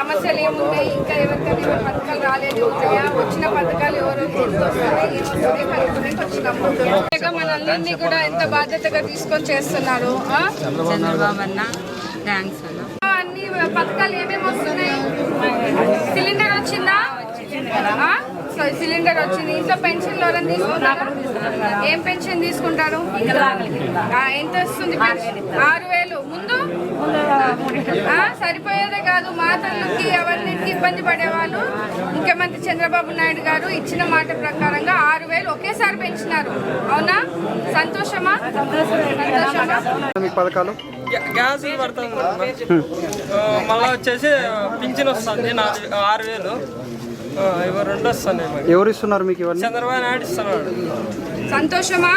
సమస్యలు ఏమున్నాయి ఇంకా ఎవరికైనా ఏమైనా పథకాలు రాలేదు. ఉన్నాయా వచ్చిన పథకాలు ఎవరు ఇంకా మనందరినీ కూడా ఎంత బాధ్యతగా తీసుకొని చేస్తున్నారు ఆ? చంద్రబాబు అన్న థ్యాంక్స్ అన్న. అన్ని పథకాలు ఏమేమి వస్తున్నాయి? సిలిండర్ వచ్చింది. ఇంట్లో పెన్షన్లు ఎవరైనా తీసుకుంటారా? ఏం పెన్షన్ తీసుకుంటారు? ఆ, ఎంత వస్తుంది పెన్షన్? ఆరు వేలు. ముందు? ఆ, సరిపోయేదే కాదు. మాతృలకి ఎవరినికి ఇబ్బంది పడేవాళ్ళు? ముఖ్యమంత్రి చంద్రబాబు నాయుడు గారు ఇచ్చిన మాట ప్రకారంగా ఆరు వేలు ఒకేసారి పెంచినారు. అవునా? సంతోషమా? సంతోషమా? మీకు పథకాలు? గ్యా- గ్యాస్ పడుతుంది మళ్ళీ వచ్చేసి పింఛన్ వస్తుంది నాలుగు ఆరు వేలు. ఇవి రెండు వస్తున్నాయి మాకు ఎవరు ఇస్తున్నారు మీకు ఇవన్నీ? చంద్రబాబు నాయుడు ఇస్తున్నాడు. సంతోషమా?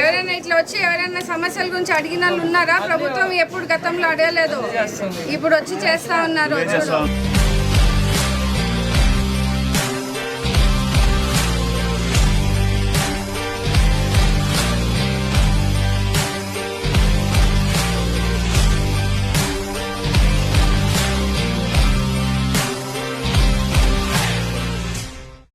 ఎవరైనా ఇట్లా వచ్చి ఎవరైనా సమస్యల గురించి అడిగిన వాళ్ళు ఉన్నారా? ప్రభుత్వం ఎప్పుడు గతంలో అడగలేదు. ఇప్పుడు వచ్చి చేస్తా ఉన్నారు.